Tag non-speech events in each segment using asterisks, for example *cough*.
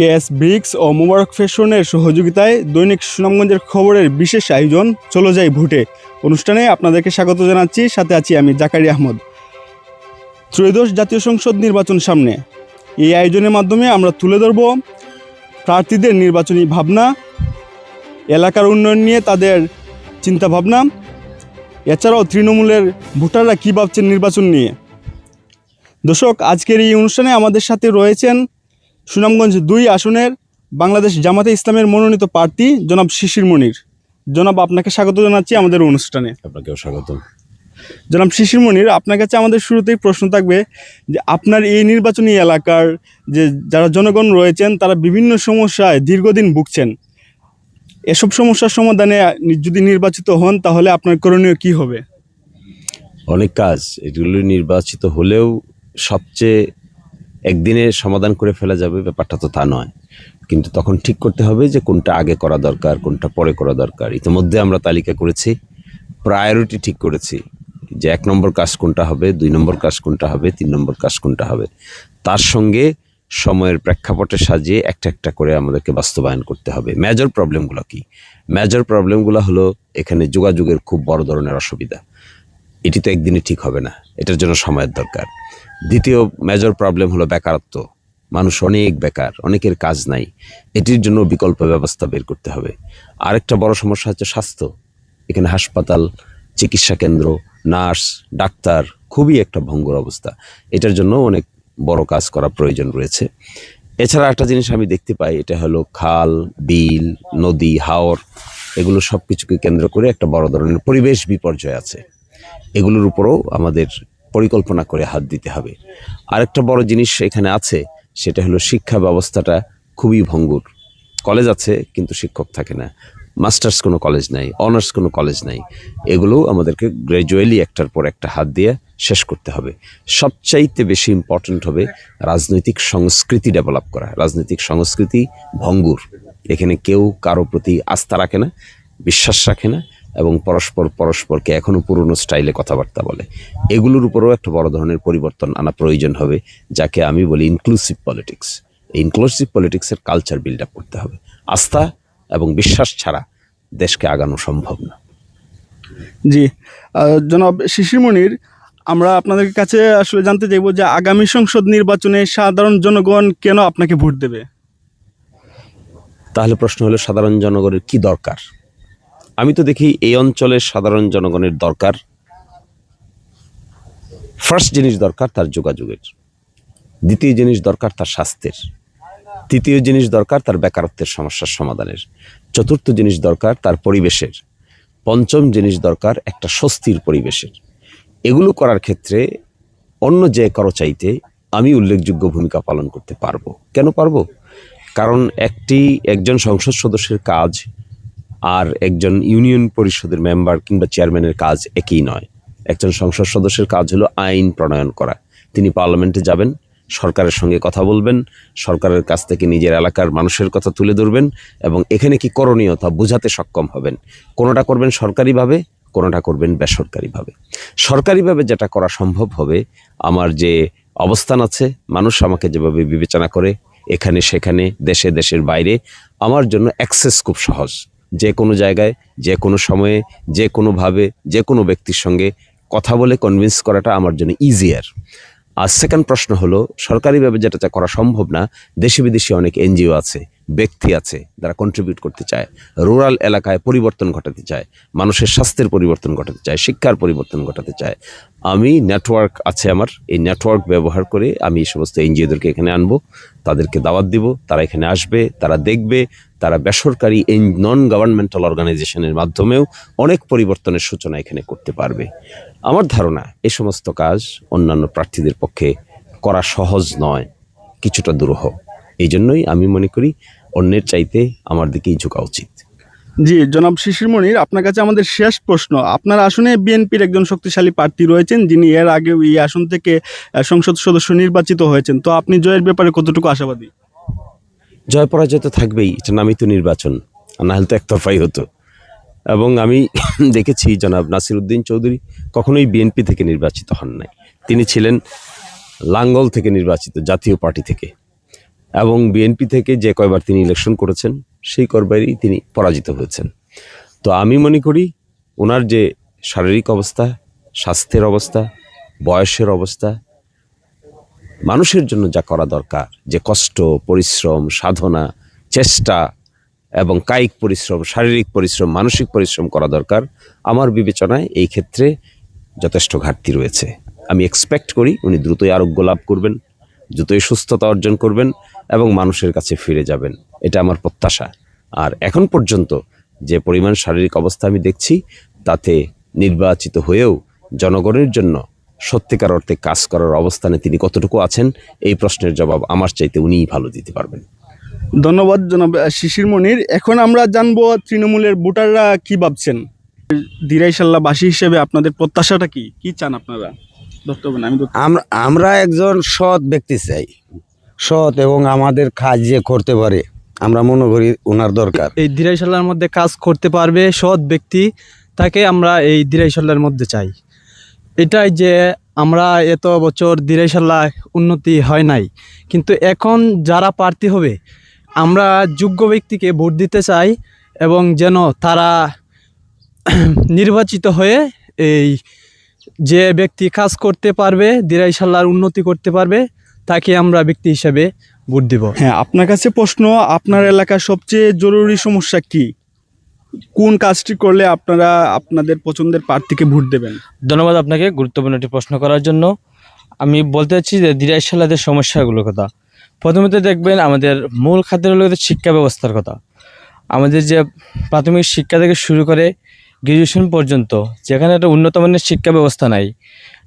KS bricks ও মোবারক ফ্যাশনের সহযোগিতায় দৈনিক সুনামগঞ্জের খবরের বিশেষ আয়োজন চলে যায় ভোটে। অনুষ্ঠানে আপনাদেরকে স্বাগত জানাচ্ছি, সাথে আছি আমি জাকারি আহমদ। ত্রয়োদশ জাতীয় সংসদ নির্বাচন সামনে। এই আয়োজনের মাধ্যমে আমরা তুলে ধরব প্রার্থীদের নির্বাচনী ভাবনা, এলাকার উন্নয়ন নিয়ে তাদের চিন্তাভাবনা। এছাড়াও তৃণমূলের ভোটাররা কী ভাবছেন নির্বাচন নিয়ে? দর্শক, আজকের এই অনুষ্ঠানে আমাদের সাথে রয়েছেন সুনামগঞ্জ দুই আসনের বাংলাদেশ জামাতে ইসলামের মনোনীত প্রার্থী জনাব শিশির মনির। জনাব আপনাকে স্বাগত জানাচ্ছি আমাদের অনুষ্ঠানে। আপনাকেও স্বাগত জনাব শিশির মনির আপনার কাছে আমাদের শুরুতেই প্রশ্ন থাকবে যে আপনার এই নির্বাচনী এলাকার যে যারা জনগণ রয়েছেন তারা বিভিন্ন সমস্যায় দীর্ঘদিন ভুগছেন। এসব সমস্যার সমাধানে যদি নির্বাচিত হন তাহলে আপনার করণীয় কি হবে? অনেক কাজ। এগুলো নির্বাচিত হলেও সবচেয়ে একদিনে সমাধান করে ফেলা যাবে, ব্যাপারটা তো তা নয়। কিন্তু তখন ঠিক করতে হবে যে কোনটা আগে করা দরকার, কোনটা পরে করা দরকার। ইতিমধ্যে আমরা তালিকা করেছি প্রায়োরিটি ঠিক করেছি যে এক নম্বর কাজ কোনটা হবে, দুই নম্বর কাজ কোনটা হবে, তিন নম্বর কাজ কোনটা হবে। তার সঙ্গে সময়ের প্রেক্ষাপটে সাজিয়ে একটা একটা করে আমাদেরকে বাস্তবায়ন করতে হবে। মেজর প্রবলেমগুলো কি? মেজর প্রবলেমগুলো হলো এখানে যোগাযোগের খুব বড় ধরনের অসুবিধা। এটি তো একদিনে ঠিক হবে না। এটার জন্য সময়ের দরকার। দ্বিতীয় মেজর প্রবলেম হলো বেকারত্ব। মানুষ অনেক বেকার, অনেকের কাজ নাই। এটির জন্য বিকল্প ব্যবস্থা বের করতে হবে। আরেকটা বড় সমস্যা হচ্ছে স্বাস্থ্য। এখানে হাসপাতাল, চিকিৎসা কেন্দ্র, নার্স, ডাক্তার খুবই একটা ভঙ্গুর অবস্থা। এটার জন্য অনেক বড় কাজ করা প্রয়োজন রয়েছে। এছাড়া একটা জিনিস আমি দেখতে পাই, এটা হলো খাল, বিল, নদী, হাওর, এগুলো সব কিছুকে কেন্দ্র করে একটা বড় ধরনের পরিবেশ বিপর্যয় আছে। এগুলোর উপরও আমাদের পরিকল্পনা করে হাত দিতে হবে। আরেকটা বড় জিনিস এখানে আছে, সেটা হলো শিক্ষা ব্যবস্থাটা খুবই ভঙ্গুর। কলেজ আছে, কিন্তু শিক্ষক থাকে না। মাস্টার্স কোনো কলেজ নাই, অনার্স কোনো কলেজ নাই। এগুলো আমাদেরকে গ্র্যাজুয়ালি একটার পর একটা হাত দিয়ে শেষ করতে হবে। সবচাইতে বেশি ইম্পর্ট্যান্ট হবে রাজনৈতিক সংস্কৃতি ডেভেলপ করা। রাজনৈতিক সংস্কৃতি ভঙ্গুর। এখানে কেউ কারও প্রতি আস্থা রাখে না, বিশ্বাস রাখে না এবং পরস্পর পরস্পরকে এখনও পুরনো স্টাইলে কথাবার্তা বলে। এগুলোর উপরেও একটা বড় ধরনের পরিবর্তন আনা প্রয়োজন হবে যাকে আমি বলি ইনক্লুসিভ পলিটিক্স ইনক্লুসিভ পলিটিক্সের কালচার বিল্ড আপ করতে হবে। আস্থা এবং বিশ্বাস ছাড়া দেশকে আগানো সম্ভব না। জি। জনাব শিশির মনির আমরা আপনাদের কাছে আসলে জানতে চাইব যে আগামী সংসদ নির্বাচনে সাধারণ জনগণ কেন আপনাকে ভোট দেবে? তাহলে প্রশ্ন হলো সাধারণ জনগণের কি দরকার? আমি তো দেখি এই অঞ্চলের সাধারণ জনগণের দরকার। ফার্স্ট জিনিস দরকার তার যোগাযোগের। দ্বিতীয় জিনিস দরকার তার স্বাস্থ্যের। তৃতীয় জিনিস দরকার তার বেকারত্বের সমস্যার সমাধানের। চতুর্থ জিনিস দরকার তার পরিবেশের। পঞ্চম জিনিস দরকার একটা স্বস্তির পরিবেশের। এগুলো করার ক্ষেত্রে অন্য যে কারও চাইতে আমি উল্লেখযোগ্য ভূমিকা পালন করতে পারব। কেন পারব? কারণ একটি, একজন সংসদ সদস্যের কাজ আর একজন ইউনিয়ন পরিষদের মেম্বার কিংবা চেয়ারম্যানের কাজ একই নয়। একজন সংসদ সদস্যের কাজ হলো আইন প্রণয়ন করা। তিনি পার্লামেন্টে যাবেন, সরকারের সঙ্গে কথা বলবেন, সরকারের কাছ থেকে নিজের এলাকার মানুষের কথা তুলে ধরবেন এবং এখানে কি করণীয় তা বোঝাতে সক্ষম হবেন। কোনোটা করবেন সরকারিভাবে, কোনোটা করবেন বেসরকারিভাবে। সরকারিভাবে যেটা করা সম্ভব হবে, আমার যে অবস্থান আছে, মানুষ আমাকে যেভাবে বিবেচনা করে, এখানে সেখানে, দেশে দেশের বাইরে, আমার জন্য অ্যাক্সেস খুব সহজ। যে কোনো জায়গায়, যে কোনো সময়ে, যে কোনোভাবে যে কোনো ব্যক্তির সঙ্গে কথা বলে কনভিন্স করাটা আমার জন্য ইজিয়ার আর সেকেন্ড প্রশ্ন হলো, সরকারিভাবে যেটা করা সম্ভব না দেশি বিদেশি অনেক এনজিও আছে, ব্যক্তি আছে যারা কন্ট্রিবিউট করতে চায় রুরাল এলাকায় পরিবর্তন ঘটাতে চায়, মানুষের স্বাস্থ্যের পরিবর্তন ঘটাতে চায়, শিক্ষার পরিবর্তন ঘটাতে চায়। আমি নেটওয়ার্ক আছে আমার, এই নেটওয়ার্ক ব্যবহার করে আমি এই সমস্ত এনজিওদেরকে এখানে আনব, তাদেরকে দাওয়াত দিব, তারা এখানে আসবে, তারা দেখবে তারা বেসরকারি এই নন গভর্নমেন্টাল অর্গানাইজেশনের মাধ্যমেও অনেক পরিবর্তনের সূচনা এখানে করতে পারবে। আমার ধারণা, এ সমস্ত কাজ অন্যান্য প্রার্থীদের পক্ষে করা সহজ নয়, কিছুটা দুরূহ। এই জন্যই আমি মনে করি অন্যের চাইতে আমার দিকেই ঝোঁকা উচিত। জি, জনাব শিশির মনির, আপনার কাছে আমাদের শেষ প্রশ্ন। আপনার আসনে বিএনপির একজন শক্তিশালী প্রার্থী রয়েছেন, যিনি এর আগে এই আসন থেকে সংসদ সদস্য নির্বাচিত হয়েছেন। তো আপনি জয়ের ব্যাপারে কতটুকু আশাবাদী? জয় পরাজয় তো থাকবেই, এটা নামই তো নির্বাচন, আর না হলে তো একতরফাই হতো। এবং আমি *laughs* দেখেছি জনাব নাসির উদ্দিন চৌধুরী কখনোই বিএনপি থেকে নির্বাচিত হন নাই। তিনি ছিলেন লাঙ্গল থেকে নির্বাচিত, জাতীয় পার্টি থেকে। এবং বিএনপি থেকে যে কয়বার তিনি ইলেকশন করেছেন, সেই কয়বারই তিনি পরাজিত হয়েছেন। তো আমি মনে করি, ওনার যে শারীরিক অবস্থা, স্বাস্থ্যের অবস্থা, বয়সের অবস্থা মানুষের জন্য যা করা দরকার, যে কষ্ট, পরিশ্রম, সাধনা, চেষ্টা এবং কায়িক পরিশ্রম, শারীরিক পরিশ্রম, মানসিক পরিশ্রম করা দরকার, আমার বিবেচনায় এই ক্ষেত্রে যথেষ্ট ঘাটতি রয়েছে। আমি এক্সপেক্ট করি উনি দ্রুতই আরোগ্য লাভ করবেন, দ্রুতই সুস্থতা অর্জন করবেন এবং মানুষের কাছে ফিরে যাবেন। এটা আমার প্রত্যাশা। আর এখন পর্যন্ত যে পরিমাণ শারীরিক অবস্থা আমি দেখছি, তাতে নির্বাচিত হয়েও জনগণের জন্য সত্যিকার অর্থে কাজ করার অবস্থানে তিনি কতটুকু আছেন? এই প্রশ্নের জবাব আমার চাইতে উনিই ভালো দিতে পারবেন। ধন্যবাদ জনাব শিশির মনির। এখন আমরা জানব তৃণমূলের ভোটাররা কি ভাবছেন। দিরাইশাল্লাবাসী হিসেবে আপনাদের প্রত্যাশাটা কি? কি চান আপনারা? আমরা আমরা একজন সৎ ব্যক্তি চাই। সৎ এবং আমাদের কাজ যে করতে পারে আমরা মনে করি ওনার দরকার। এই দিরাইশালার মধ্যে কাজ করতে পারবে সৎ ব্যক্তি তাকে আমরা এই দিরাইশালার মধ্যে চাই। এটাই যে আমরা এত বছর দিরাইশাল্লায় উন্নতি হয় নাই। কিন্তু এখন যারা প্রার্থী হবে, আমরা যোগ্য ব্যক্তিকে ভোট দিতে চাই এবং যেন তারা *clears throat* নির্বাচিত হয়ে এই যে ব্যক্তি কাজ করতে পারবে দিরাইশাল্লার উন্নতি করতে পারবে, তাকে আমরা ব্যক্তি হিসেবে ভোট দিব। হ্যাঁ আপনার কাছে প্রশ্ন, আপনার এলাকার সবচেয়ে জরুরি সমস্যা কি? কোন কাজটি করলে আপনারা আপনাদের পছন্দের প্রার্থীকে ভোট দেবেন? ধন্যবাদ আপনাকে গুরুত্বপূর্ণ একটি প্রশ্ন করার জন্য। আমি বলতে চাচ্ছি যে দিরাই সালাদের সমস্যাগুলোর কথা। প্রথমত দেখবেন আমাদের মূল খাদ্যের হলো শিক্ষা ব্যবস্থার কথা। আমাদের যে প্রাথমিক শিক্ষা থেকে শুরু করে গ্রাজুয়েশন পর্যন্ত, যেখানে একটা উন্নত মানের শিক্ষা ব্যবস্থা নাই,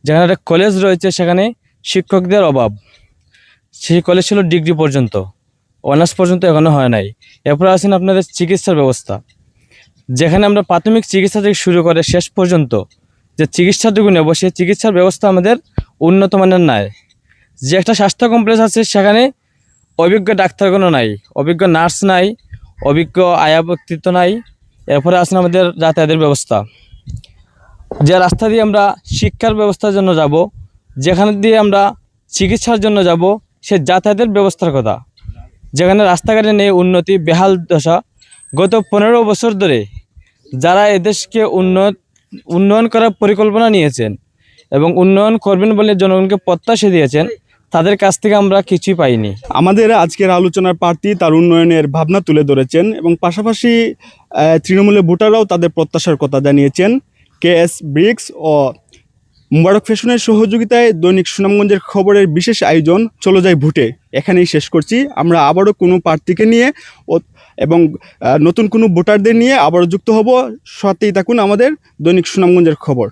যেখানে একটা কলেজ রয়েছে, সেখানে শিক্ষকদের অভাব। সেই কলেজ ছিল ডিগ্রি পর্যন্ত অনার্স পর্যন্ত এখনও হয় নাই। এরপর আছেন আপনাদের চিকিৎসার ব্যবস্থা। যেখানে আমরা প্রাথমিক চিকিৎসা থেকে শুরু করে শেষ পর্যন্ত যে চিকিৎসাটুকু নেব, সেই চিকিৎসার ব্যবস্থা আমাদের উন্নত মানের নাই। যে একটা স্বাস্থ্য কমপ্লেক্স আছে, সেখানে অভিজ্ঞ ডাক্তারগুলো নাই, অভিজ্ঞ নার্স নাই, অভিজ্ঞ আয়া ব্যক্তিত্ব নাই। এরপরে আসেন আমাদের যাতায়াতের ব্যবস্থা। যে রাস্তা দিয়ে আমরা শিক্ষার ব্যবস্থার জন্য যাব, যেখানে দিয়ে আমরা চিকিৎসার জন্য যাব, সে যাতায়াতের ব্যবস্থার কথা। যেখানে রাস্তাঘাটে নেই উন্নতি, বেহাল দশা গত পনেরো বছর ধরে যারা এদেশকে উন্নত উন্নয়ন করার পরিকল্পনা নিয়েছেন এবং উন্নয়ন করবেন বলে জনগণকে প্রত্যাশা দিয়েছেন, তাদের কাছ থেকে আমরা কিছুই পাইনি। আমাদের আজকের আলোচনার প্রার্থী তার উন্নয়নের ভাবনা তুলে ধরেছেন এবং পাশাপাশি তৃণমূলের ভোটাররাও তাদের প্রত্যাশার কথা জানিয়েছেন। কে এস ব্রিক্স ও মুবারক ফ্যাশনের সহযোগিতায় দৈনিক সুনামগঞ্জের খবরের বিশেষ আয়োজন চলে যায় ভোটে। এখানেই শেষ করছি। আমরা আবারও কোনো প্রার্থীকে নিয়ে এবং নতুন কোনো ভোটারদের নিয়ে আবারও যুক্ত হব। সাথেই থাকুন আমাদের দৈনিক সুনামগঞ্জের খবর।